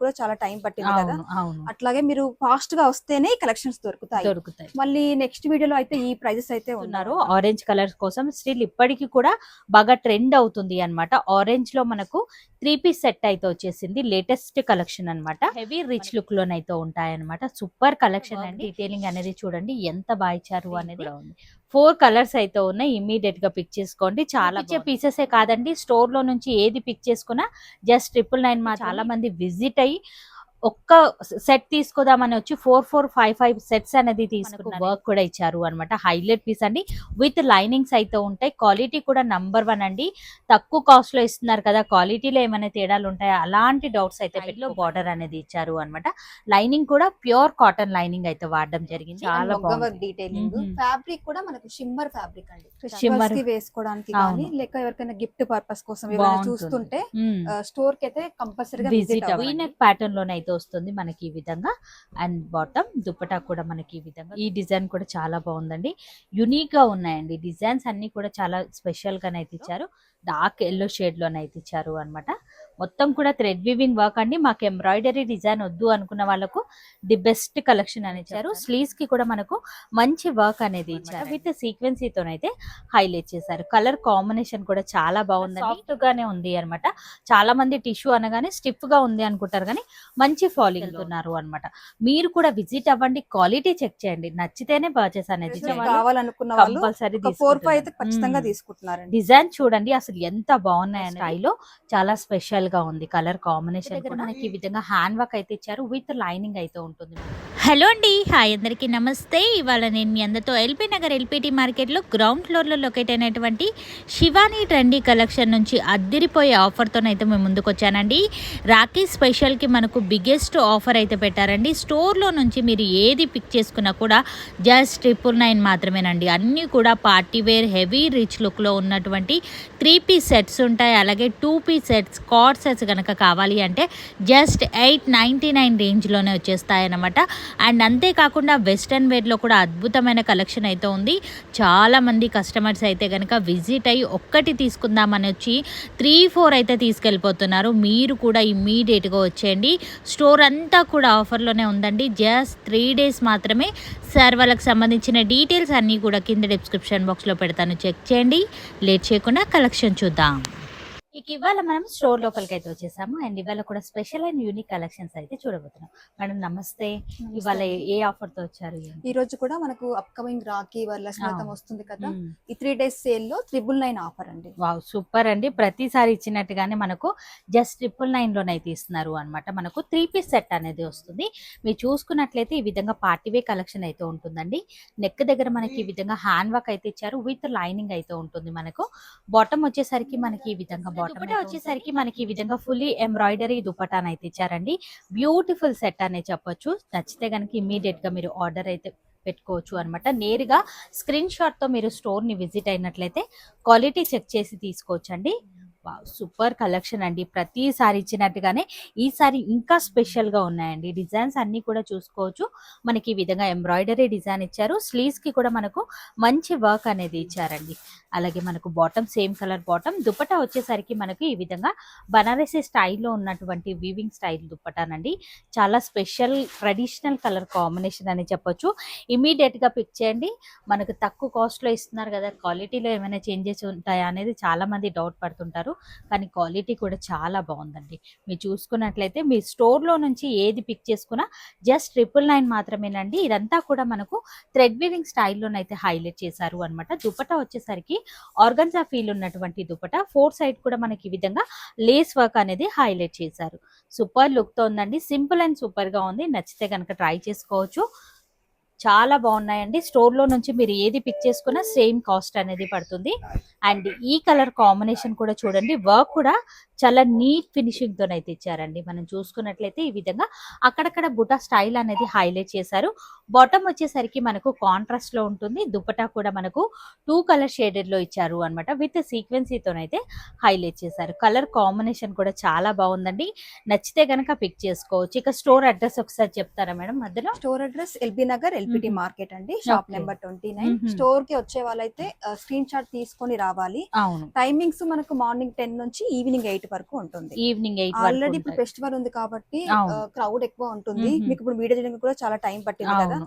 కూడా చాలా టైం పట్టింది కదా. అట్లాగే మీరు ఫాస్ట్గా వస్తేనే కలెక్షన్స్ దొరుకుతాయి. దొరుకుతాయి. మళ్ళీ నెక్స్ట్ వీడియోలో అయితే ఈ ప్రైజెస్ అయితే ఉన్నారు ఆరెంజ్ కలర్ కోసం స్టిల్ ఇప్పటికీ కూడా బాగా ట్రెండ్ అవుతుంది అన్నమాట. ఆరెంజ్లో మనకు త్రీ పీస్ సెట్ అయితే వచ్చేసింది. లేటెస్ట్ కలెక్షన్ అన్నమాట. హెవీ రిచ్ లుక్ లోనైతే ఉంటాయి అనమాట సూపర్ కలెక్షన్ అండి. డీటెయిలింగ్ అనేది చూడండి ఎంత బాగా ఇచ్చారు అనేది ఫోర్ కలర్స్ అయితే ఉన్నాయి. ఇమీడియట్గా పిక్ చేసుకోండి. చాలా ఇచ్చే పీసెస్ కాదండి. స్టోర్లో నుంచి ఏది పిక్ చేసుకున్నా జస్ట్ ట్రిపుల్ నైన్ మా చాలా మంది విజిట్ అయ్యి ఒక్క సెట్ తీసుకోదామని వచ్చి four four five five sets అనేది తీసుకున్న వర్క్ కూడా ఇచ్చారు అనమాట హైలైట్ పీస్ అండి. విత్ లైనింగ్స్ అయితే ఉంటాయి. క్వాలిటీ కూడా నంబర్ వన్ అండి. తక్కువ కాస్ట్లో ఇస్తున్నారు కదా క్వాలిటీలో ఏమైనా తేడాలు ఉంటాయా? అలాంటి డౌట్స్ అయితే పెట్టి బార్డర్ అనేది ఇచ్చారు అన్నమాట. లైనింగ్ కూడా ప్యూర్ కాటన్ లైనింగ్ అయితే వాడడం జరిగింది. చాలా బాగుంది. డీటెయిలింగ్. ఫ్యాబ్రిక్ కూడా మనకు షిమ్మర్ ఫ్యాబ్రిక్ అండి. Festivals కి వేసుకోవడానికి కానీ. లేక ఎవరికైనా గిఫ్ట్ పర్పస్ కోసం. చూస్తుంటే. స్టోర్కి అయితే కంపల్సరీగా విజిట్ విజిట్ అవ్వండి. నెక్ ప్యాటర్న్లోనే అయితే వస్తుంది మనకి ఈ విధంగా. అండ్ బాటమ్ దుప్పటా కూడా మనకి ఈ విధంగా. ఈ డిజైన్ కూడా చాలా బాగుందండి. యునిక్గా ఉన్నాయండి. డిజైన్స్ అన్ని కూడా చాలా స్పెషల్గా అయితే ఇచ్చారు. డార్క్ ఎల్లో షేడ్లోనే అయితే ఇచ్చారు అన్నమాట. మొత్తం కూడా థ్రెడ్ వీవింగ్ వర్క్ అండి. మాకు ఎంబ్రాయిడరీ డిజైన్ వద్దు అనుకున్న వాళ్ళకు ది బెస్ట్ కలెక్షన్ అని ఇచ్చారు. స్లీవ్స్కి కూడా మనకు మంచి వర్క్ అనేది ఇచ్చారు. విత్ సీక్వెన్సీతోనైతే హైలైట్ చేశారు. కలర్ కాంబినేషన్ కూడా చాలా బాగుంది సాఫ్ట్ గానే ఉంది అన్నమాట. చాలా మంది టిష్యూ అనగానే స్టిఫ్గా ఉంది అనుకుంటారు కానీ మంచి ఫాలింగ్ వెళ్తున్నారు అన్నమాట. మీరు కూడా విజిట్ అవ్వండి. క్వాలిటీ చెక్ చేయండి. నచ్చితేనే పర్చేస్ అనేది కావాలనుకున్న కంపల్సరీ ఒక ఫోర్ ఫైవ్ అయితే ఖచ్చితంగా తీసుకుంటున్నారండి. డిజైన్ చూడండి. అసలు ఎంత బాగున్నాయి స్టైల్లో చాలా స్పెషల్ గా ఉంది. కలర్ కాంబినేషన్ కూడా మనకి ఈ విధంగా హ్యాండ్ వర్క్ అయితే ఇచ్చారు. విత్ లైనింగ్ అయితే ఉంటుంది హలో అండి. హాయ్ అందరికీ నమస్తే. ఇవాళ నేను మీ అందరితో ఎల్పీ నగర్ ఎల్పిటి మార్కెట్లో గ్రౌండ్ ఫ్లోర్లో లొకేట్ అయినటువంటి శివానీ ట్రెండీ కలెక్షన్ నుంచి అద్దిరిపోయే ఆఫర్తోనైతే మేము ముందుకు వచ్చానండి రాఖీ స్పెషల్కి మనకు బిగ్గెస్ట్ ఆఫర్ అయితే పెట్టారండి. స్టోర్లో నుంచి మీరు ఏది పిక్ చేసుకున్నా కూడా జస్ట్ ట్రిపుల్ నైన్ మాత్రమేనండి. అన్నీ కూడా పార్టీ వేర్ హెవీ రిచ్ లుక్లో ఉన్నటువంటి త్రీ పీస్ సెట్స్ ఉంటాయి. అలాగే two piece sets card sets కనుక కావాలి అంటే జస్ట్ ఎయిట్ నైంటీ నైన్ రేంజ్లోనే వచ్చేస్తాయి అన్నమాట అండ్ అంతేకాకుండా వెస్ట్రన్ వేర్లో కూడా అద్భుతమైన కలెక్షన్ అయితే ఉంది. చాలామంది కస్టమర్స్ అయితే కనుక విజిట్ అయ్యి ఒక్కటి తీసుకుందామని వచ్చి త్రీ ఫోర్ అయితే తీసుకెళ్ళిపోతున్నారు. మీరు కూడా ఇమ్మీడియట్గా వచ్చేయండి. స్టోర్ అంతా కూడా ఆఫర్లోనే ఉందండి. జస్ట్ త్రీ డేస్ మాత్రమే సార్ వాళ్ళకి సంబంధించిన డీటెయిల్స్ అన్నీ కూడా కింద డిస్క్రిప్షన్ బాక్స్లో పెడతాను. చెక్ చేయండి. లేట్ చేయకుండా కలెక్షన్ చూద్దాం. ఇక ఇవాళ మనం స్టోర్ లోపలికి అయితే వచ్చేసాము. అండ్ ఇవాళ కూడా స్పెషల్ అండ్ యూనిక్ కలెక్షన్స్ అయితే చూడబోతున్నాం. మేడం నమస్తే. ఇవాళ ఏ- ఆఫర్తో వచ్చారు? ఈ రోజు కూడా మనకు అప్కమింగ్ రాఖీ వరలక్ష్మి వ్రతం అవును. వస్తుంది కదా. ఈ త్రీ డేస్ సేల్లో త్రిబుల్ నైన్ ఆఫర్ అండి. వావ్ సూపర్ అండి. ప్రతిసారి ఇచ్చినట్టుగానే మనకు జస్ట్ ట్రిపుల్ నైన్ లోనైతే ఇస్తున్నారు అన్నమాట. మనకు త్రీ పీస్ సెట్ అనేది వస్తుంది. మీరు చూసుకున్నట్లయితే ఈ విధంగా పార్టీ వే కలెక్షన్ అయితే ఉంటుందండి. నెక్ దగ్గర మనకి ఈ విధంగా హ్యాండ్ వర్క్ అయితే ఇచ్చారు. విత్ లైనింగ్ అయితే ఉంటుంది మనకు. బాటమ్ వచ్చేసరికి మనకి ఈ విధంగా బాటమ్ వచ్చేసరికి మనకి ఈ విధంగా ఫుల్లీ ఎంబ్రాయిడరీ దుపటాన్ అయితే ఇచ్చారండి. బ్యూటిఫుల్ సెట్ అనే చెప్పొచ్చు. నచ్చితే కనుక ఇమీడియట్గా మీరు ఆర్డర్ అయితే పెట్టుకోవచ్చు అనమాట నేరుగా స్క్రీన్ షాట్తో మీరు స్టోర్ని విజిట్ అయినట్లయితే క్వాలిటీ చెక్ చేసి తీసుకోవచ్చు అండి సూపర్ కలెక్షన్ అండి. ప్రతిసారి ఇచ్చినట్టుగానే ఈసారి ఇంకా స్పెషల్గా ఉన్నాయండి. డిజైన్స్ అన్ని కూడా చూసుకోవచ్చు. మనకి ఈ విధంగా ఎంబ్రాయిడరీ డిజైన్ ఇచ్చారు. స్లీవ్స్కి కూడా మనకు మంచి వర్క్ అనేది ఇచ్చారండి. అలాగే మనకు bottom same colour bottom. Dupatta వచ్చేసరికి మనకి ఈ విధంగా బనారసీ స్టైల్లో ఉన్నటువంటి వీవింగ్ స్టైల్ దుప్పటానండి చాలా స్పెషల్ ట్రెడిషనల్ కలర్ కాంబినేషన్ అని చెప్పొచ్చు. ఇమీడియట్గా పిక్ చేయండి. మనకు తక్కువ కాస్ట్లో ఇస్తున్నారు కదా క్వాలిటీలో ఏమైనా చేంజెస్ ఉంటాయా అనేది చాలా మంది డౌట్ పడుతుంటారు. కానీ క్వాలిటీ కూడా చాలా బాగుందండి. మీరు చూసుకున్నట్లయితే మీ స్టోర్లో నుంచి ఏది పిక్ చేసుకున్నా జస్ట్ ట్రిపుల్ నైన్ మాత్రమేనండి. ఇదంతా కూడా మనకు థ్రెడ్ వీవింగ్ స్టైల్లోనైతే హైలైట్ చేశారు అనమాట దుపటా వచ్చేసరికి ఆర్గన్జా ఫీల్ ఉన్నటువంటి దుపట్టా. ఫోర్ సైడ్ కూడా మనకి ఈ విధంగా లేస్ వర్క్ అనేది హైలైట్ చేశారు. సూపర్ లుక్తో ఉందండి. సింపుల్ అండ్ సూపర్గా ఉంది. నచ్చితే కనుక ట్రై చేసుకోవచ్చు. చాలా బాగున్నాయండి. స్టోర్లో నుంచి మీరు ఏది పిక్ చేసుకున్నా సేమ్ కాస్ట్ అనేది పడుతుంది. అండ్ ఈ కలర్ కాంబినేషన్ కూడా చూడండి. వర్క్ కూడా చాలా నీట్ ఫినిషింగ్ తోనైతే ఇచ్చారండి. మనం చూసుకున్నట్లయితే ఈ విధంగా అక్కడక్కడ బుటా స్టైల్ అనేది హైలైట్ చేశారు. బాటమ్ వచ్చేసరికి మనకు కాంట్రాస్ట్లో ఉంటుంది. దుపటా కూడా మనకు టూ కలర్ షేడెడ్లో ఇచ్చారు అనమాట విత్ సీక్వెన్సీతోనైతే హైలైట్ చేశారు. కలర్ కాంబినేషన్ కూడా చాలా బాగుందండి. నచ్చితే గనక పిక్ చేసుకోవచ్చు. ఇక స్టోర్ అడ్రస్ ఒకసారి చెప్తారా మేడం మధ్యలో? Store address LB Nagar LPT. Market అండి షాప్. Number twenty nine. స్టోర్కి వచ్చే వాళ్ళైతే స్క్రీన్ షాట్ తీసుకొని రావాలి టైమింగ్స్ మనకు మార్నింగ్ టెన్ నుంచి ఈవినింగ్ ఎయిట్ వరకు ఉంటుంది ఈవినింగ్ ఎయిట్ ఆల్రెడీ ఇప్పుడు ఫెస్టివల్ ఉంది కాబట్టి. క్రౌడ్ ఎక్కువ ఉంటుంది. మీకు ఇప్పుడు వీడియో చేయడానికి కూడా చాలా టైం పట్టింది కదా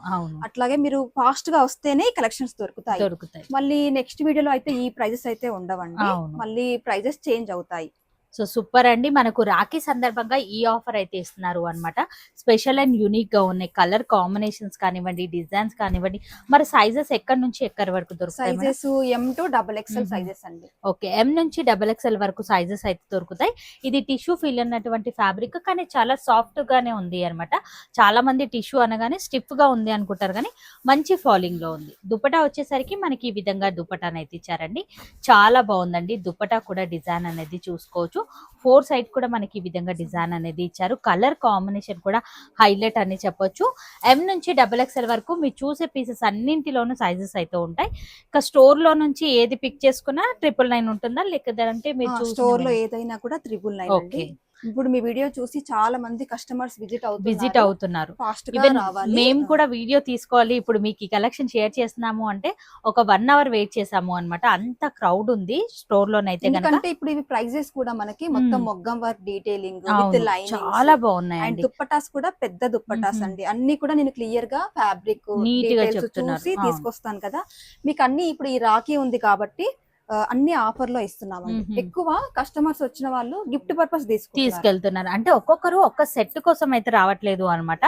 అట్లాగే మీరు ఫాస్ట్గా వస్తేనే కలెక్షన్స్ దొరుకుతాయి దొరుకుతాయి మళ్ళీ నెక్స్ట్ వీడియోలో అయితే ఈ ప్రైజెస్ అయితే ఉండవండి. మళ్ళీ ప్రైజెస్ చేంజ్ అవుతాయి సో సూపర్ అండి. మనకు రాఖీ సందర్భంగా ఈ ఆఫర్ అయితే ఇస్తున్నారు అన్నమాట. స్పెషల్ అండ్ యూనిక్గా ఉన్నాయి కలర్ కాంబినేషన్స్ కానివ్వండి డిజైన్స్ కానివ్వండి మరి సైజెస్ ఎక్కడి నుంచి ఎక్కడి వరకు దొరుకుతాయి? Sizes M to double XL. Sizes అండి. ఓకే. ఎం నుంచి డబల్ ఎక్స్ఎల్ వరకు సైజెస్ అయితే దొరుకుతాయి. ఇది టిష్యూ ఫీల్ అన్నటువంటి ఫ్యాబ్రిక్ కానీ చాలా సాఫ్ట్ గానే ఉంది అన్నమాట. చాలా మంది టిష్యూ అనగానే స్టిఫ్గా ఉంది అనుకుంటారు కానీ మంచి ఫాలింగ్లో ఉంది. దుపటా వచ్చేసరికి మనకి ఈ విధంగా దుపటాన్ అయితే ఇచ్చారండి. చాలా బాగుందండి. దుపటా కూడా డిజైన్ అనేది చూసుకోవచ్చు. ఫోర్ సైడ్ కూడా మనకి ఈ విధంగా డిజైన్ అనేది ఇచ్చారు. కలర్ కాంబినేషన్ కూడా హైలైట్ అని చెప్పొచ్చు. ఎం నుంచి డబల్ ఎక్స్ఎల్ వరకు మీరు చూసే పీసెస్ అన్నింటిలోనూ సైజెస్ అయితే ఉంటాయి. ఇక స్టోర్లో నుంచి ఏది పిక్ చేసుకున్నా ట్రిపుల్ నైన్ ఉంటుందా? లేకపోతే మీరు స్టోర్లో ఏదైనా కూడా త్రిబుల్ నైన్ ఓకే. ఇప్పుడు మీ వీడియో చూసి చాలా మంది కస్టమర్స్ విజిట్ విజిట్ అవుతున్నారు. ఫాస్ట్గా ఈవెన్ రావాలి. మేము కూడా వీడియో తీసుకోవాలి. ఇప్పుడు మీకు ఈ కలెక్షన్ షేర్ చేస్తున్నాము అంటే ఒక వన్ అవర్ వెయిట్ చేసాము అన్నమాట. అంత క్రౌడ్ ఉంది స్టోర్ లోనైతే ఎందుకంటే ఇప్పుడు ఇవి ప్రైజెస్ కూడా మనకి మొత్తం మ్మ్. మొగ్గం వర్క్ డీటెయిలింగ్ విత్ లైన్ చాలా అండ్ బాగున్నాయండి దుప్పటాస్ కూడా పెద్ద దుప్పటాస్ మ్మ్. అండి. అన్ని కూడా నేను క్లియర్గా ఫ్యాబ్రిక్ Neat గా. చూసి. తీసుకొస్తాను కదా. మీకు అన్ని ఇప్పుడు ఈ రాఖీ ఉంది కాబట్టి అన్ని ఆఫర్లో ఇస్తున్నామండి. మ్మ్. ఎక్కువ కస్టమర్స్ వచ్చిన వాళ్ళు గిఫ్ట్ పర్పస్ తీసుకుంటారు తీసుకెళ్తున్నారు. అంటే ఒక్కొక్కరు ఒక్క సెట్ కోసం అయితే రావట్లేదు అన్నమాట.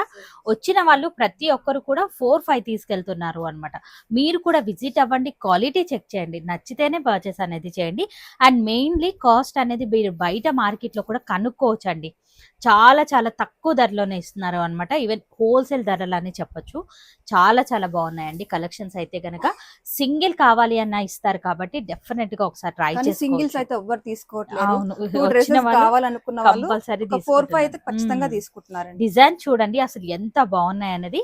వచ్చిన వాళ్ళు ప్రతి ఒక్కరు కూడా ఫోర్ ఫైవ్ తీసుకెళ్తున్నారు అన్నమాట. మీరు కూడా విజిట్ అవ్వండి క్వాలిటీ చెక్ చేయండి నచ్చితేనే పర్చేస్ అనేది చేయండి. అండ్ మెయిన్లీ కాస్ట్ అనేది మీరు బయట మార్కెట్లో కూడా కనుక్కోవచ్చు అండి చాలా చాలా తక్కువ ధరలోనే ఇస్తున్నారు అన్నమాట. ఈవెన్ హోల్సేల్ ధరలు అని చెప్పొచ్చు. చాలా చాలా బాగున్నాయండి కలెక్షన్స్ అయితే గనక. సింగిల్ కావాలి అన్న ఇస్తారు కాబట్టి డెఫినెట్గా ఒకసారి ట్రై కానీ సింగిల్స్ అయితే ఎవ్వరు తీసుకోవట్లేదు కావాలనుకున్న వాళ్ళు కంపల్సరీ ఒక ఫోర్ ఫైవ్ అయితే ఖచ్చితంగా తీసుకుంటున్నారండి. డిజైన్ చూడండి అసలు ఎంత బాగున్నాయి అనేది.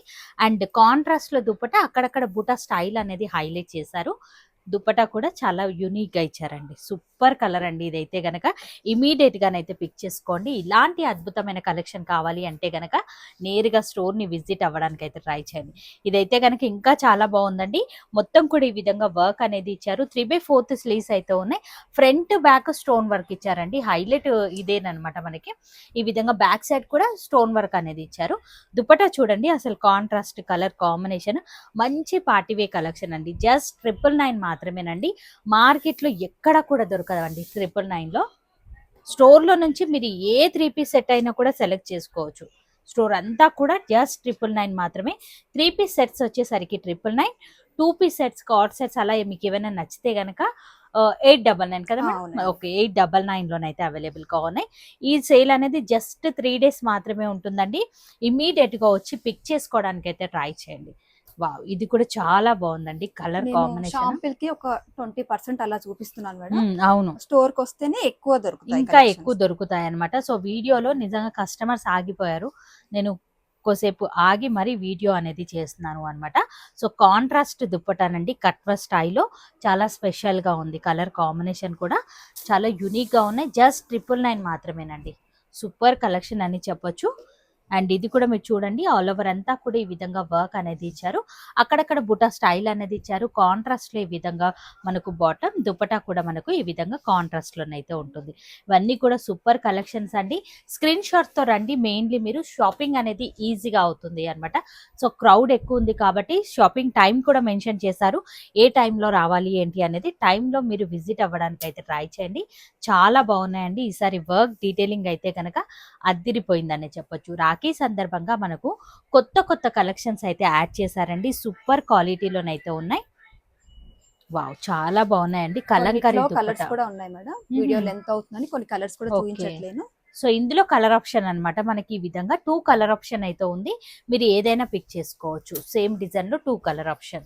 అండ్ కాంట్రాస్ట్లో దుప్పట అక్కడక్కడ బుటా స్టైల్ అనేది హైలైట్ చేశారు. దుప్పటా కూడా చాలా యూనిక్గా ఇచ్చారండి. సూపర్ సూపర్ కలర్ అండి ఇదైతే గనక. ఇమీడియట్ గానైతే పిక్ చేసుకోండి. ఇలాంటి అద్భుతమైన కలెక్షన్ కావాలి అంటే గనక నేరుగా స్టోర్ని విజిట్ అవ్వడానికి అయితే ట్రై చేయండి. ఇదైతే గనక ఇంకా చాలా బాగుందండి. మొత్తం కూడా ఈ విధంగా వర్క్ అనేది ఇచ్చారు. త్రీ బై ఫోర్త్ స్లీవ్స్ అయితే ఉన్నాయి. ఫ్రంట్ బ్యాక్ స్టోన్ వర్క్ ఇచ్చారండి. హైలైట్ ఇదేనమాట మనకి. ఈ విధంగా బ్యాక్ సైడ్ కూడా స్టోన్ వర్క్ అనేది ఇచ్చారు. దుపటా చూడండి. అసలు కాంట్రాస్ట్ కలర్ కాంబినేషన్ మంచి పార్టీవే కలెక్షన్ అండి. జస్ట్ ట్రిపుల్ నైన్ మాత్రమేనండి. మార్కెట్లో ఎక్కడ కూడా దొరకదండి ట్రిపుల్ నైన్లో. స్టోర్లో నుంచి మీరు ఏ త్రీ పీస్ సెట్ అయినా కూడా సెలెక్ట్ చేసుకోవచ్చు. స్టోర్ అంతా కూడా జస్ట్ ట్రిపుల్ నైన్ మాత్రమే. త్రీ పీస్ సెట్స్ వచ్చేసరికి triple nine two piece sets co-ord sets అలా మీకు ఏమైనా నచ్చితే గనక ఎయిట్ డబల్ నైన్ కదా. ఓకే ఎయిట్ డబల్ నైన్ లోనైతే అవైలబుల్గా ఉన్నాయి. ఈ సేల్ అనేది జస్ట్ త్రీ డేస్ మాత్రమే ఉంటుందండి. ఇమీడియట్గా వచ్చి పిక్ చేసుకోవడానికి అయితే ట్రై చేయండి. వావ్! ఇది కూడా చాలా బాగుందండి. Colour combination. షాంపిల్కి ఒక ట్వంటీ పర్సెంట్ అలా చూపిస్తున్నాను మేడం. అవును. స్టోర్కి వస్తేనే ఎక్కువ దొరుకుతాయి ఇంకా. ఎక్కువ దొరుకుతాయి అనమాట సో వీడియోలో నిజంగా కస్టమర్స్ ఆగిపోయారు. నేను కొద్దిసేపు ఆగి మరి వీడియో అనేది చేస్తున్నాను అన్నమాట. So contrast దుప్పటానండి. కట్వ స్టైల్లో చాలా స్పెషల్గా ఉంది. కలర్ కాంబినేషన్ కూడా చాలా యూనిక్గా ఉన్నాయి. జస్ట్ ట్రిపుల్ నైన్ మాత్రమేనండి. సూపర్ కలెక్షన్ అని చెప్పొచ్చు. అండ్ ఇది కూడా మీరు చూడండి ఆల్ ఓవర్ అంతా కూడా ఈ విధంగా వర్క్ అనేది ఇచ్చారు. అక్కడక్కడ బుటా స్టైల్ అనేది ఇచ్చారు. కాంట్రాస్ట్లో ఈ విధంగా మనకు బాటమ్ దుపటా కూడా మనకు ఈ విధంగా కాంట్రాస్ట్ లోనైతే ఉంటుంది. ఇవన్నీ కూడా సూపర్ కలెక్షన్స్ అండి. స్క్రీన్ షాట్తో రండి మెయిన్లీ మీరు షాపింగ్ అనేది ఈజీగా అవుతుంది అన్నమాట. సో క్రౌడ్ ఎక్కువ ఉంది కాబట్టి షాపింగ్ టైం కూడా మెన్షన్ చేశారు. ఏ టైంలో రావాలి ఏంటి అనేది టైంలో మీరు విజిట్ అవ్వడానికి అయితే ట్రై చేయండి. చాలా బాగున్నాయండి. ఈసారి వర్క్ డీటెయిలింగ్ అయితే కనుక అద్దిరిపోయిందనే చెప్పొచ్చు. రాఖీ సందర్భంగా మనకు కొత్త కొత్త కలెక్షన్స్ అయితే యాడ్ చేశారండి. సూపర్ క్వాలిటీలోనైతే ఉన్నాయి. వావ్ చాలా బాగున్నాయండి. కలంకారీ కలర్స్ కూడా ఉన్నాయి మేడం. వీడియో. లెంత్ అవుతుందని కొన్ని కలర్స్ కూడా. చూపించట్లేను. సో ఇందులో కలర్ ఆప్షన్ అన్నమాట. మనకి ఈ విధంగా టూ కలర్ ఆప్షన్ అయితే ఉంది. మీరు ఏదైనా పిక్ చేసుకోవచ్చు. సేమ్ డిజైన్లో two colour option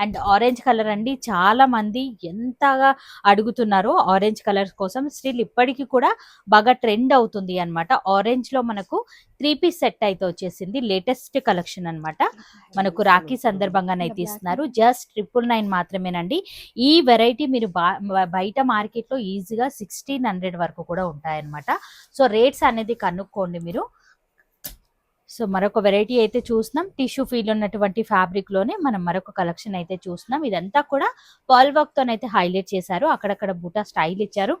and orange colour అండి చాలా మంది ఎంతగా అడుగుతున్నారో ఆరెంజ్ కలర్ కోసం. స్టిల్ ఇప్పటికీ కూడా బాగా ట్రెండ్ అవుతుంది అన్నమాట. ఆరెంజ్లో మనకు త్రీ పీస్ సెట్ అయితే వచ్చేసింది. లేటెస్ట్ కలెక్షన్ అన్నమాట. మనకు రాఖీ సందర్భంగానైతే ఇస్తున్నారు జస్ట్ ట్రిపుల్ నైన్ మాత్రమేనండి. ఈ వెరైటీ మీరు బా- బయట మార్కెట్లో ఈజీగా సిక్స్టీన్ హండ్రెడ్ వరకు కూడా ఉంటాయన్నమాట. సో రేట్స్ అనేది కనుక్కోండి మీరు. సో మరొక వెరైటీ అయితే చూస్తున్నాం. టిష్యూ ఫీల్ ఉన్నటువంటి ఫ్యాబ్రిక్లోనే మనం మరొక కలెక్షన్ అయితే చూస్తున్నాం. ఇదంతా కూడా పర్ల్ వర్క్ తోనైతే హైలైట్ చేశారు. అక్కడక్కడ బూటా స్టైల్ ఇచ్చారు.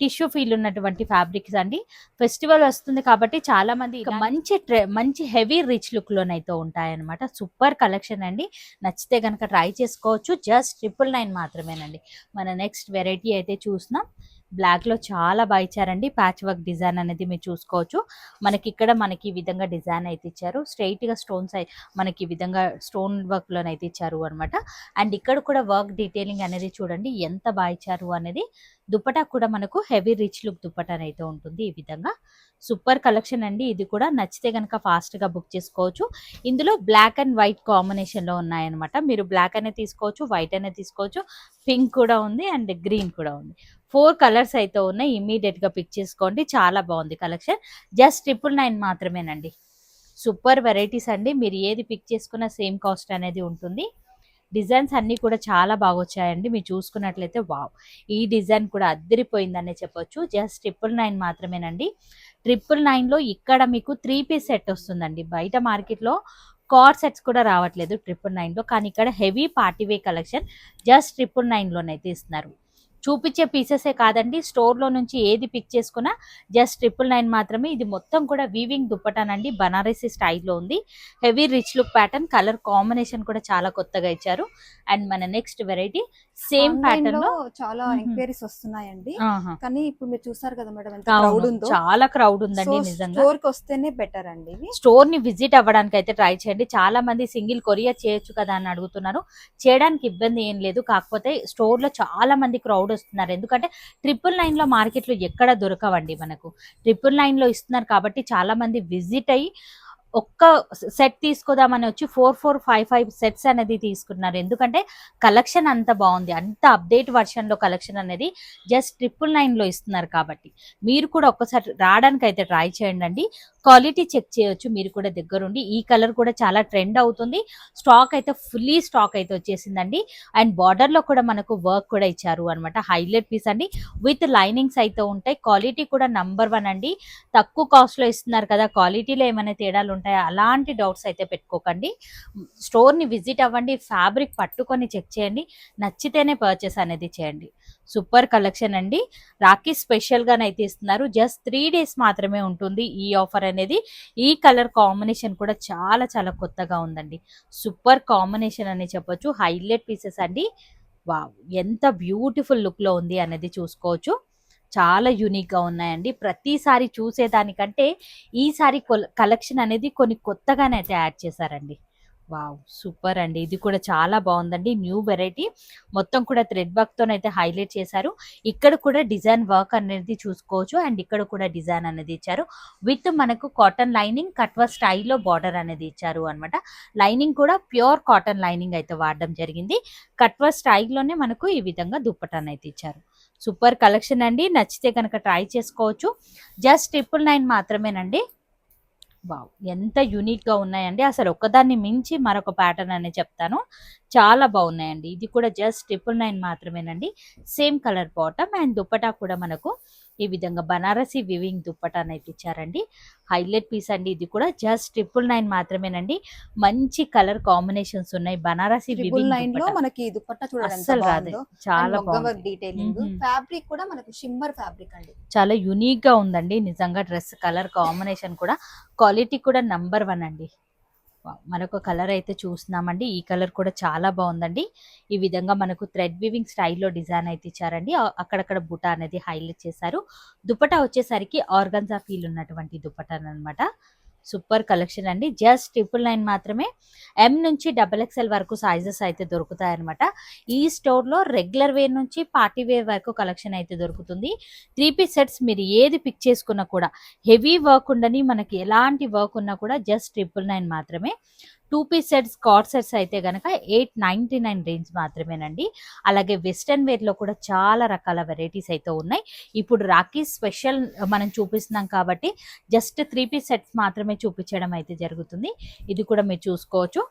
టిష్యూ ఫీల్ ఉన్నటువంటి ఫ్యాబ్రిక్స్ అండి. ఫెస్టివల్ వస్తుంది కాబట్టి చాలా మంది మంచి మంచి హెవీ రిచ్ లుక్ లోనైతే ఉంటాయన్నమాట. సూపర్ కలెక్షన్ అండి. నచ్చితే కనుక ట్రై చేసుకోవచ్చు. జస్ట్ ట్రిపుల్ నైన్ మాత్రమేనండి. మన నెక్స్ట్ వెరైటీ అయితే చూస్తున్నాం. బ్లాక్లో చాలా బాగా ఇచ్చారండి. ప్యాచ్ వర్క్ డిజైన్ అనేది మీరు చూసుకోవచ్చు. మనకి ఇక్కడ మనకి ఈ విధంగా డిజైన్ అయితే ఇచ్చారు. స్ట్రైట్గా స్టోన్స్ మనకి ఈ విధంగా స్టోన్ వర్క్ అయితే ఇచ్చారు అనమాట అండ్ ఇక్కడ కూడా వర్క్ డీటెయిలింగ్ అనేది చూడండి ఎంత బాగా ఇచ్చారు అనేది. దుప్పటా కూడా మనకు హెవీ రిచ్ లుక్ దుప్పటా అయితే ఉంటుంది ఈ విధంగా. సూపర్ కలెక్షన్ అండి. ఇది కూడా నచ్చితే కనుక ఫాస్ట్గా బుక్ చేసుకోవచ్చు. ఇందులో బ్లాక్ అండ్ వైట్ కాంబినేషన్లో ఉన్నాయన్నమాట. మీరు బ్లాక్ అనేది తీసుకోవచ్చు వైట్ అనేది తీసుకోవచ్చు. పింక్ కూడా ఉంది అండ్ గ్రీన్ కూడా ఉంది. ఫోర్ కలర్స్ అయితే ఉన్నాయి. ఇమీడియట్గా పిక్ చేసుకోండి. చాలా బాగుంది కలెక్షన్. జస్ట్ ట్రిపుల్ నైన్ మాత్రమేనండి. సూపర్ వెరైటీస్ అండి. మీరు ఏది పిక్ చేసుకున్న సేమ్ కాస్ట్ అనేది ఉంటుంది. డిజైన్స్ అన్నీ కూడా చాలా బాగా వచ్చాయండి. మీరు చూసుకున్నట్లయితే వావ్ ఈ డిజైన్ కూడా అద్దరిపోయిందనే చెప్పొచ్చు. జస్ట్ ట్రిపుల్ నైన్ మాత్రమేనండి. ట్రిపుల్ నైన్లో ఇక్కడ మీకు త్రీ పీస్ సెట్ వస్తుందండి. బయట మార్కెట్లో కార్ సెట్స్ కూడా రావట్లేదు ట్రిపుల్ నైన్లో కానీ ఇక్కడ heavy partywear collection just triple నైన్లోనైతే ఇస్తున్నారు చూపించే పీసెసే కాదండి. స్టోర్లో నుంచి ఏది పిక్ చేసుకున్నా జస్ట్ ట్రిపుల్ నైన్ మాత్రమే. ఇది మొత్తం కూడా వీవింగ్ దుప్పటానండి. బనారసి స్టైల్లో ఉంది. Heavy rich look pattern colour combination కూడా చాలా కొత్తగా ఇచ్చారు. అండ్ మన నెక్స్ట్ వెరైటీ సేమ్ ప్యాటర్న్లో చాలా. ఎంక్వైరీస్ వస్తున్నాయండి. కానీ ఇప్పుడు మీరు చూసారు కదా మేడం క్రౌడ్ ఉందో. చాలా క్రౌడ్ ఉందండి నిజంగా. స్టోర్కి వస్తేనే బెటర్ అండి. స్టోర్ని విజిట్ అవ్వడానికి అయితే ట్రై చేయండి. చాలా మంది సింగిల్ కొరియర్ చేయొచ్చు కదా అని అడుగుతున్నారు. చేయడానికి ఇబ్బంది ఏం లేదు. కాకపోతే స్టోర్లో చాలా మంది క్రౌడ్ వస్తున్నారు. ఎందుకంటే ట్రిపుల్ నైన్లో మార్కెట్లో ఎక్కడ దొరకవండి మనకు. ట్రిపుల్ నైన్లో ఇస్తున్నారు కాబట్టి చాలా మంది విజిట్ అయ్యి ఒక్క సెట్ తీసుకోదామని వచ్చి four four five five sets అనేది తీసుకున్నారు. ఎందుకంటే కలెక్షన్ అంత బాగుంది. అంత అప్డేట్ వర్షన్లో కలెక్షన్ అనేది జస్ట్ ట్రిపుల్ నైన్లో ఇస్తున్నారు కాబట్టి. మీరు కూడా ఒక్కసారి రావడానికి అయితే ట్రై చేయండి అండి క్వాలిటీ చెక్ చేయొచ్చు. మీరు కూడా దగ్గరుండి. ఈ కలర్ కూడా చాలా ట్రెండ్ అవుతుంది. స్టాక్ అయితే ఫుల్లీ స్టాక్ అయితే వచ్చేసిందండి. అండ్ బార్డర్లో కూడా మనకు వర్క్ కూడా ఇచ్చారు అనమాట హైలైట్ పీస్ అండి. విత్ లైనింగ్స్ అయితే ఉంటాయి. క్వాలిటీ కూడా నంబర్ వన్ అండి. తక్కువ కాస్ట్లో ఇస్తున్నారు కదా. క్వాలిటీలో ఏమైనా తేడాలు ఉంటాయా? అలాంటి డౌట్స్ అయితే పెట్టుకోకండి. స్టోర్ని విజిట్ అవ్వండి ఫ్యాబ్రిక్ పట్టుకొని చెక్ చేయండి నచ్చితేనే పర్చేస్ అనేది చేయండి. సూపర్ కలెక్షన్ అండి. రాఖీ స్పెషల్గానే అయితే ఇస్తున్నారు. జస్ట్ త్రీ డేస్ మాత్రమే ఉంటుంది ఈ ఆఫర్ అనేది. ఈ కలర్ కాంబినేషన్ కూడా చాలా చాలా కొత్తగా ఉందండి. సూపర్ కాంబినేషన్ అని చెప్పొచ్చు. హైలైట్ పీసెస్ అండి. వావ్! ఎంత బ్యూటిఫుల్ లుక్లో ఉంది అనేది చూసుకోవచ్చు. చాలా యూనిక్గా ఉన్నాయండి. ప్రతిసారి చూసేదానికంటే ఈసారి కలెక్షన్ అనేది కొన్ని కొత్తగానే అయితే యాడ్ చేశారండి. వావ్! సూపర్ అండి. ఇది కూడా చాలా బాగుందండి. New variety. మొత్తం కూడా థ్రెడ్ వర్క్ తోనైతే హైలైట్ చేశారు. ఇక్కడ కూడా డిజైన్ వర్క్ అనేది చూసుకోవచ్చు. అండ్ ఇక్కడ కూడా డిజైన్ అనేది ఇచ్చారు. విత్ మనకు కాటన్ లైనింగ్ కట్వా స్టైల్లో బార్డర్ అనేది ఇచ్చారు అన్నమాట. లైనింగ్ కూడా ప్యూర్ కాటన్ లైనింగ్ అయితే వాడడం జరిగింది. కట్వా స్టైల్లోనే మనకు ఈ విధంగా దుప్పటాన్ని అయితే ఇచ్చారు. సూపర్ కలెక్షన్ అండి. నచ్చితే కనుక ట్రై చేసుకోవచ్చు. జస్ట్ ట్రిపుల్ నైన్ మాత్రమేనండి. వావ్ ఎంత యూనిక్గా ఉన్నాయండి. అసలు ఒక్కదాన్ని మించి మరొక ప్యాటర్న్ అని చెప్తాను. చాలా బాగున్నాయండి. ఇది కూడా జస్ట్ ట్రిపుల్ నైన్ మాత్రమేనండి. Same colour bottom and dupatta కూడా మనకు ఈ విధంగా బనారసి వివింగ్ దుప్పటాని అయితే ఇచ్చారండి. హైలైట్ పీస్ అండి. ఇది కూడా జస్ట్ ట్రిపుల్ నైన్ మాత్రమేనండి. మంచి కలర్ కాంబినేషన్స్ ఉన్నాయి. బనారసి వివింగ్ నైన్లో దుప్పటా. మనకి చూడండి రాదు. చాలా డీటెయిలింగ్ మ్మ్. ఫ్యాబ్రిక్ కూడా మనకు షిమ్మర్ ఫ్యాబ్రిక్ అండి. చాలా యునిక్గా ఉందండి. నిజంగా డ్రెస్ కలర్ కాంబినేషన్ కూడా. క్వాలిటీ కూడా నంబర్ వన్ అండి. మరొక కలర్ అయితే చూస్తున్నామండి. ఈ కలర్ కూడా చాలా బాగుందండి. ఈ విధంగా మనకు థ్రెడ్ వివింగ్ స్టైల్లో డిజైన్ అయితే ఇచ్చారండి. అక్కడక్కడ బుటా అనేది హైలైట్ చేశారు. దుపటా వచ్చేసరికి ఆర్గన్జా ఫీల్ ఉన్నటువంటి దుపటా సూపర్ కలెక్షన్ అండి. జస్ట్ ట్రిపుల్ నైన్ మాత్రమే. ఎం నుంచి డబల్ ఎక్స్ఎల్ వరకు సైజెస్ అయితే దొరుకుతాయన్నమాట. ఈ స్టోర్లో రెగ్యులర్ వేర్ నుంచి పార్టీ వేర్ వరకు కలెక్షన్ అయితే దొరుకుతుంది. త్రీ పీస్ సెట్స్ మీరు ఏది పిక్ చేసుకున్నా కూడా హెవీ వర్క్ ఉండని మనకి ఎలాంటి వర్క్ ఉన్నా కూడా జస్ట్ ట్రిపుల్ నైన్ మాత్రమే. Two piece sets co-ord sets అయితే గనక ఎయిట్ నైన్టీ నైన్ రేంజ్ మాత్రమేనండి అలాగే వెస్టర్న్ వేర్లో కూడా చాలా రకాల వెరైటీస్ అయితే ఉన్నాయి ఇప్పుడు రాఖీ స్పెషల్ మనం చూపిస్తున్నాం కాబట్టి జస్ట్ త్రీ పీస్ సెట్స్ మాత్రమే చూపించడం అయితే జరుగుతుంది ఇది కూడా మీరు చూసుకోవచ్చు.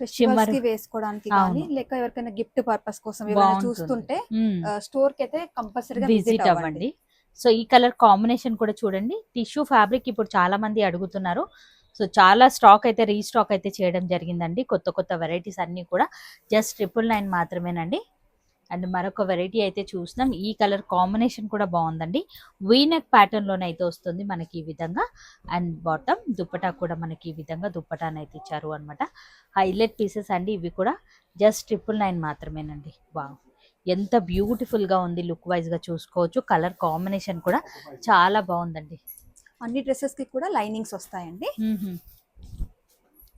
కి వేసుకోవడానికి కానీ. లేక ఎవరికైనా గిఫ్ట్ పర్పస్ కోసం. చూస్తుంటే. స్టోర్కి అయితే కంపల్సరీగా విజిట్ అవ్వండి సో ఈ కలర్ కాంబినేషన్ కూడా చూడండి టిష్యూ ఫ్యాబ్రిక్ ఇప్పుడు చాలా మంది అడుగుతున్నారు సో చాలా స్టాక్ అయితే రీస్టాక్ అయితే చేయడం జరిగిందండి. కొత్త కొత్త వెరైటీస్ అన్నీ కూడా జస్ట్ ట్రిపుల్ నైన్ మాత్రమేనండి. అండ్ మరొక వెరైటీ అయితే చూసినాం. ఈ కలర్ కాంబినేషన్ కూడా బాగుందండి. వీనెక్ ప్యాటర్న్లోనే అయితే వస్తుంది మనకి ఈ విధంగా. అండ్ బాటమ్ దుప్పటా కూడా మనకి ఈ విధంగా దుప్పటాని అయితే ఇచ్చారు అనమాట హైలైట్ పీసెస్ అండి ఇవి కూడా. జస్ట్ ట్రిపుల్ నైన్ మాత్రమేనండి. బాగు ఎంత బ్యూటిఫుల్గా ఉంది లుక్ వైజ్గా చూసుకోవచ్చు. కలర్ కాంబినేషన్ కూడా చాలా బాగుందండి. అన్ని డ్రెస్సెస్కి కూడా లైనింగ్స్ వస్తాయండి.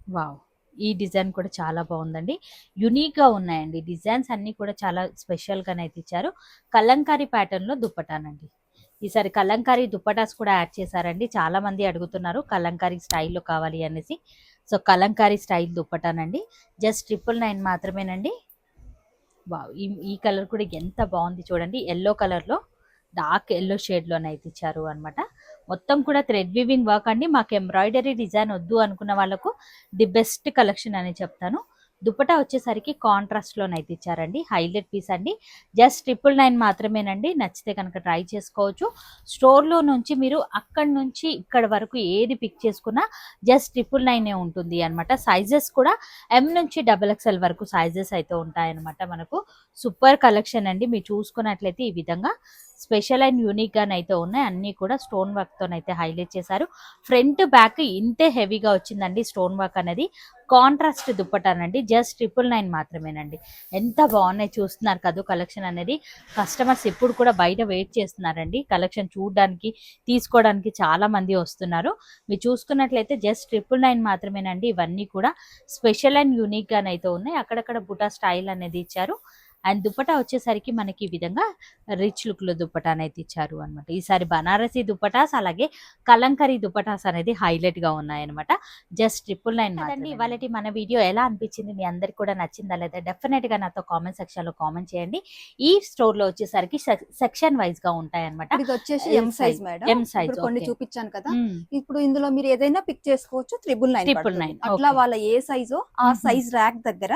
వావ్. ఈ డిజైన్ కూడా చాలా బాగుందండి. యునిక్గా ఉన్నాయండి. డిజైన్స్ అన్ని కూడా చాలా స్పెషల్ అయితే ఇచ్చారు. కలంకారీ ప్యాటర్న్లో దుప్పటానండి. ఈసారి కలంకారీ దుప్పటాస్ కూడా యాడ్ చేశారండి. చాలా మంది అడుగుతున్నారు కలంకారీ స్టైల్లో కావాలి అనేసి. సో కలంకారీ స్టైల్ దుప్పటానండి. జస్ట్ ట్రిపుల్ నైన్ మాత్రమేనండి. వావ్. ఈ ఈ కలర్ కూడా ఎంత బాగుంది చూడండి. ఎల్లో కలర్లో డార్క్ ఎల్లో షేడ్లోనైతే ఇచ్చారు అనమాట మొత్తం కూడా థ్రెడ్ వివింగ్ వర్క్ అండి. మాకు ఎంబ్రాయిడరీ డిజైన్ వద్దు అనుకున్న వాళ్ళకు ది బెస్ట్ కలెక్షన్ అని చెప్తాను. దుపటా వచ్చేసరికి కాంట్రాస్ట్ అయితే ఇచ్చారండి. హైలైట్ పీస్ అండి. జస్ట్ ట్రిపుల్ నైన్ మాత్రమేనండి. నచ్చితే కనుక ట్రై చేసుకోవచ్చు. స్టోర్లో నుంచి మీరు అక్కడి నుంచి ఇక్కడ వరకు ఏది పిక్ చేసుకున్నా జస్ట్ ట్రిపుల్ నైన్ ఉంటుంది అన్నమాట. సైజెస్ కూడా ఎం నుంచి డబల్ ఎక్స్ఎల్ వరకు సైజెస్ అయితే ఉంటాయన్నమాట మనకు. సూపర్ కలెక్షన్ అండి. మీరు చూసుకున్నట్లయితే ఈ విధంగా స్పెషల్ అండ్ యూనిక్ గానైతే ఉన్నాయి. అన్ని కూడా స్టోన్ వర్క్ తోనైతే హైలైట్ చేశారు. ఫ్రంట్ బ్యాక్ ఇంతే హెవీగా వచ్చిందండి స్టోన్ వర్క్ అనేది. కాంట్రాస్ట్ దుప్పటానండి. జస్ట్ ట్రిపుల్ నైన్ మాత్రమేనండి. ఎంత బాగున్నాయి చూస్తున్నారు కదా కలెక్షన్ అనేది. కస్టమర్స్ ఇప్పుడు కూడా బయట వెయిట్ చేస్తున్నారండి. కలెక్షన్ చూడడానికి తీసుకోవడానికి చాలా మంది వస్తున్నారు. మీరు చూసుకున్నట్లయితే జస్ట్ ట్రిపుల్ నైన్ మాత్రమేనండి. ఇవన్నీ కూడా స్పెషల్ అండ్ యూనిక్ గానైతే ఉన్నాయి. అక్కడక్కడ బుటా స్టైల్ అనేది ఇచ్చారు. అండ్ దుప్పటా వచ్చేసరికి మనకి ఈ విధంగా రిచ్ లుక్లో దుప్పటాని అయితే ఇచ్చారు అనమాట ఈసారి బనారసి దుప్పటాస్ అలాగే కలంకరీ దుప్పటాస్ అనేది హైలైట్గా ఉన్నాయన్నమాట. జస్ట్ ట్రిపుల్ నైన్ అండి ఇవాళ మన వీడియో ఎలా అనిపించింది మీ అందరికి కూడా నచ్చిందా లేదా డెఫినెట్గా నాతో కామెంట్ సెక్షన్లో కామెంట్ చేయండి. ఈ స్టోర్లో వచ్చేసరికి సెక్షన్ వైజ్గా ఉంటాయి అనమాట ఇది వచ్చేసి ఎం సైజ్. మేడం ఇప్పుడు కొన్ని. చూపించాను కదా. ఇప్పుడు ఇందులో మీరు ఏదైనా పిక్ చేసుకోవచ్చు త్రిబుల్ నైన్ Triple nine, అట్లా. వాళ్ళ ఏ సైజో ఆ. సైజ్ ర్యాక్ దగ్గర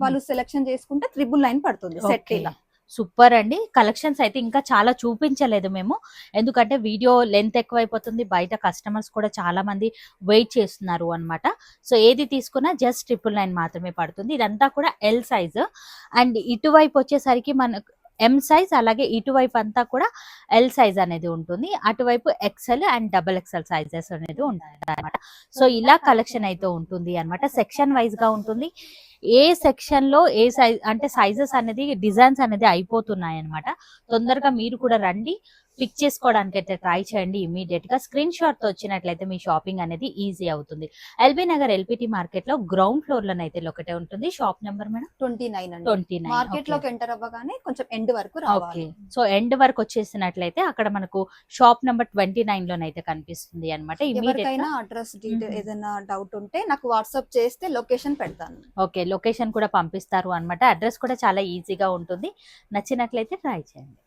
వాళ్ళు సెలెక్షన్ చేసుకుంటే త్రిబుల్ నైన్ పడుతుంది. సెట్ ఇలా. సూపర్ అండి కలెక్షన్స్ అయితే ఇంకా చాలా చూపించలేదు మేము. ఎందుకంటే వీడియో లెంత్ ఎక్కువైపోతుంది బయట కస్టమర్స్ కూడా చాలా మంది వెయిట్ చేస్తున్నారు అన్నమాట. సో ఏది తీసుకున్నా జస్ట్ ట్రిపుల్ నైన్ మాత్రమే పడుతుంది. ఇదంతా కూడా ఎల్ సైజ్ అండ్ ఇటువైపు వచ్చేసరికి మనకు ఎం సైజ్ అలాగే ఇటువైపు అంతా కూడా ఎల్ సైజ్ అనేది ఉంటుంది. అటువైపు XL and double XL sizes అనేది ఉంటాయి అనమాట సో ఇలా కలెక్షన్ అయితే ఉంటుంది అన్నమాట. సెక్షన్ వైజ్గా ఉంటుంది. ఏ సెక్షన్లో ఏ సైజ్ అంటే సైజెస్ అనేది డిజైన్స్ అనేది అయిపోతున్నాయి అనమాట తొందరగా మీరు కూడా రండి పిక్ చేసుకోవడానికి అయితే ట్రై చేయండి ఇమీడియట్గా. స్క్రీన్ షాట్తో వచ్చినట్లయితే మీ షాపింగ్ అనేది ఈజీ అవుతుంది. ఎల్బీ నగర్ ఎల్పిటి మార్కెట్లో గ్రౌండ్ ఫ్లోర్ లోనైతే ఒకటే ఉంటుంది. Shop number madam? Twenty nine twenty మార్కెట్లోకి ఎంటర్ అవ్వగానే కొంచెం ఎండ్ వరకు ఓకే సో ఎండ్ వరకు వచ్చేసినట్లయితే అక్కడ మనకు షాప్ నెంబర్ ట్వంటీ నైన్ లోనైతే కనిపిస్తుంది అనమాట ఎవరికైనా అడ్రస్. ఏదైనా డౌట్ ఉంటే నాకు వాట్సాప్ చేస్తే లొకేషన్ పెడతాను. ఓకే లొకేషన్ కూడా పంపిస్తారు అన్నమాట. అడ్రస్ కూడా చాలా ఈజీగా ఉంటుంది. నచ్చినట్లయితే ట్రై చేయండి.